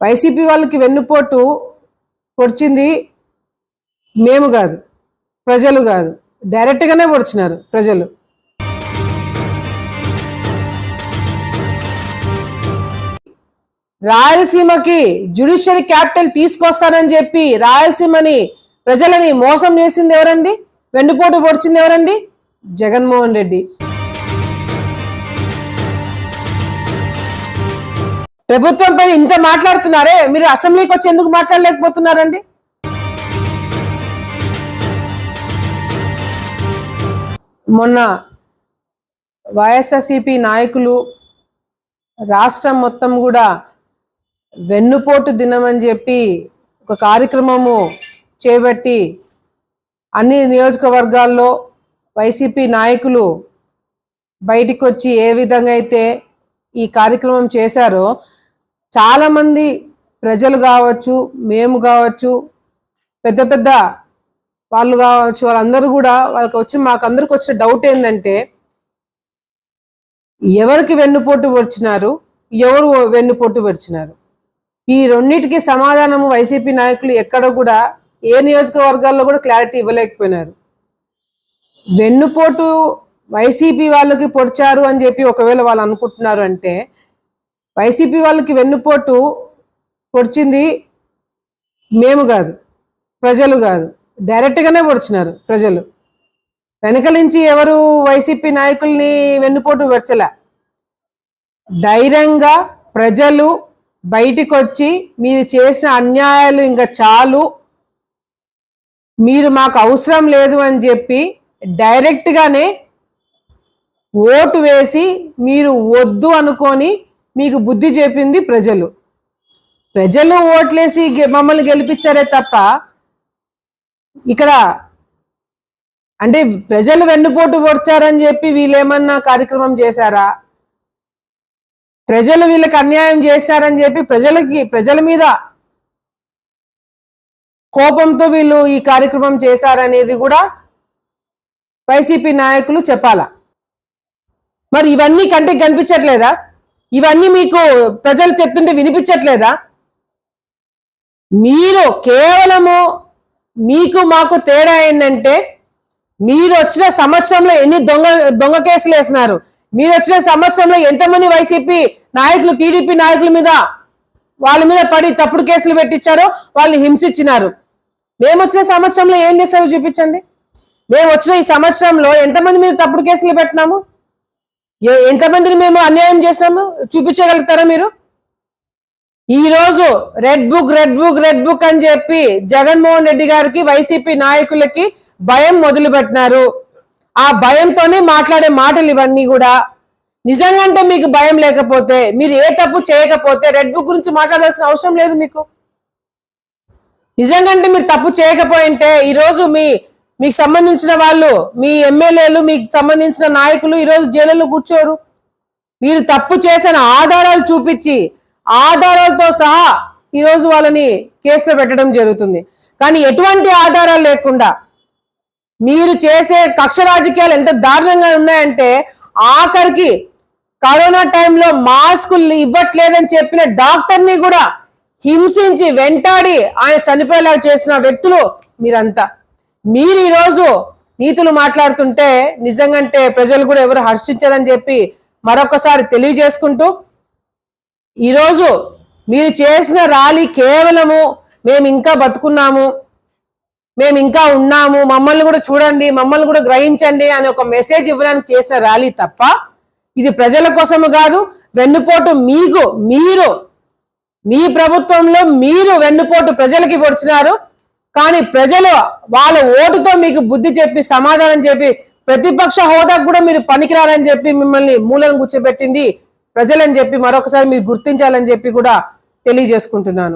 YCP వాళ్ళకి వెన్నుపోటు పొడిచింది మేము కాదు ప్రజలు కాదు. డైరెక్ట్గానే పొడిచినారు ప్రజలు. రాయలసీమకి జ్యుడిషియరీ క్యాపిటల్ తీసుకొస్తానని చెప్పి రాయలసీమని ప్రజలని మోసం చేసింది ఎవరండి? వెన్నుపోటు పొడిచింది ఎవరండి? జగన్మోహన్ రెడ్డి. ప్రభుత్వంపై ఇంత మాట్లాడుతున్నారే? మీరు అసెంబ్లీకి వచ్చి ఎందుకు మాట్లాడలేకపోతున్నారండి? మొన్న వైఎస్ఆర్సిపి నాయకులు రాష్ట్రం మొత్తం కూడా వెన్నుపోటు దినం అని చెప్పి ఒక కార్యక్రమము చేపట్టి అన్ని నియోజకవర్గాల్లో వైసీపీ నాయకులు బయటికి వచ్చి ఏ విధంగా అయితే ఈ కార్యక్రమం చేశారో చాలామంది ప్రజలు కావచ్చు మేము కావచ్చు పెద్ద పెద్ద వాళ్ళు కావచ్చు వాళ్ళందరూ కూడా వాళ్ళకి వచ్చి మాకు అందరికి వచ్చిన డౌట్ ఏంటంటే ఎవరికి వెన్నుపోటు పొడిచినారు ఎవరు వెన్నుపోటు పొడిచినారు? ఈ రెండింటికి సమాధానము వైసీపీ నాయకులు ఎక్కడ కూడా ఏ నియోజకవర్గాల్లో కూడా క్లారిటీ ఇవ్వలేకపోయినారు. వెన్నుపోటు వైసీపీ వాళ్ళకి పొడిచారు అని చెప్పి ఒకవేళ వాళ్ళు అనుకుంటున్నారు అంటే వైసీపీ వాళ్ళకి వెన్నుపోటు పొడిచింది మేము కాదు ప్రజలు కాదు. డైరెక్ట్గానే పొడిచినారు ప్రజలు. వెనక నుంచి ఎవరు వైసీపీ నాయకుల్ని వెన్నుపోటు వెచ్చలే ధైర్యంగా ప్రజలు బయటికి వచ్చి మీరు చేసిన అన్యాయాలు ఇంకా చాలు. మీరు మాకు అవసరం లేదు అని చెప్పి డైరెక్ట్గానే ఓటు వేసి మీరు వద్దు అనుకొని మీకు బుద్ధి చెప్పింది ప్రజలు. ప్రజలు ఓట్లేసి గె- మమ్మల్ని గెలిపించారే తప్ప ఇక్కడ అంటే ప్రజలు వెన్నుపోటు పొడిచారని చెప్పి వీళ్ళేమన్నా కార్యక్రమం చేశారా? ప్రజలు వీళ్ళకి అన్యాయం చేశారని చెప్పి ప్రజలకి ప్రజల మీద కోపంతో వీళ్ళు ఈ కార్యక్రమం చేశారనేది కూడా వైసీపీ నాయకులు చెప్పాలా? మరి ఇవన్నీ కంటికి కనిపించట్లేదా? ఇవన్నీ మీకు ప్రజలు చెప్తుంటే వినిపించట్లేదా? మీరు కేవలము మీకు మాకు తేడా ఏంటంటే మీరు వచ్చిన సంవత్సరంలో ఎన్ని దొంగ దొంగ కేసులు వేసినారు? మీరు వచ్చిన సంవత్సరంలో ఎంతమంది వైసీపీ నాయకులు టీడీపీ నాయకుల మీద వాళ్ళ మీద పడి తప్పుడు కేసులు పెట్టించారో వాళ్ళని హింసించినారు. మేము వచ్చిన సంవత్సరంలో ఏం చేశారో చూపించండి. మేము వచ్చిన ఈ సంవత్సరంలో ఎంతమంది మీద తప్పుడు కేసులు పెట్టినాము? ఎంతమందిని మేము అన్యాయం చేసాము చూపించగలుగుతారా మీరు? ఈరోజు red book red book red book అని చెప్పి జగన్మోహన్ రెడ్డి గారికి వైసీపీ నాయకులకి భయం మొదలుపెట్టినారు. ఆ భయంతోనే మాట్లాడే మాటలు ఇవన్నీ కూడా. నిజంగంటే మీకు భయం లేకపోతే మీరు ఏ తప్పు చేయకపోతే రెడ్ బుక్ గురించి మాట్లాడాల్సిన అవసరం లేదు మీకు. నిజంగంటే మీరు తప్పు చేయకపోయింటే ఈరోజు మీ మీకు సంబంధించిన వాళ్ళు మీ ఎమ్మెల్యేలు మీకు సంబంధించిన నాయకులు ఈరోజు జైలులో కూర్చోరు. మీరు తప్పు చేసిన ఆధారాలు చూపించి ఆధారాలతో సహా ఈరోజు వాళ్ళని కేసులో పెట్టడం జరుగుతుంది. కానీ ఎటువంటి ఆధారాలు లేకుండా మీరు చేసే కక్ష రాజకీయాలు ఎంత దారుణంగా ఉన్నాయంటే ఆఖరికి కరోనా టైంలో మాస్కులు ఇవ్వట్లేదని చెప్పిన డాక్టర్ని కూడా హింసించి వెంటాడి ఆయన చనిపోయేలా చేసిన వ్యక్తులు మీరంతా. మీరు ఈరోజు నీతులు మాట్లాడుతుంటే నిజంగంటే ప్రజలు కూడా ఎవరు హర్షించారని చెప్పి మరొకసారి తెలియజేసుకుంటూ ఈరోజు మీరు చేసిన ర్యాలీ కేవలము మేము ఇంకా బతుకున్నాము మేము ఇంకా ఉన్నాము మమ్మల్ని కూడా చూడండి మమ్మల్ని కూడా గ్రహించండి అని ఒక మెసేజ్ ఇవ్వడానికి చేసిన ర్యాలీ తప్ప ఇది ప్రజల కోసము కాదు వెన్నుపోటు మీకు మీరు మీ ప్రభుత్వంలో మీరు వెన్నుపోటు ప్రజలకి పొడిచినారు. కానీ ప్రజలు వాళ్ళ ఓటుతో మీకు బుద్ధి చెప్పి సమాధానం చెప్పి ప్రతిపక్ష హోదాకు కూడా మీరు పనికిరారని చెప్పి మిమ్మల్ని మూలను కూర్చోబెట్టింది ప్రజలని చెప్పి మరొకసారి మీరు గుర్తించాలని చెప్పి కూడా తెలియజేసుకుంటున్నాను.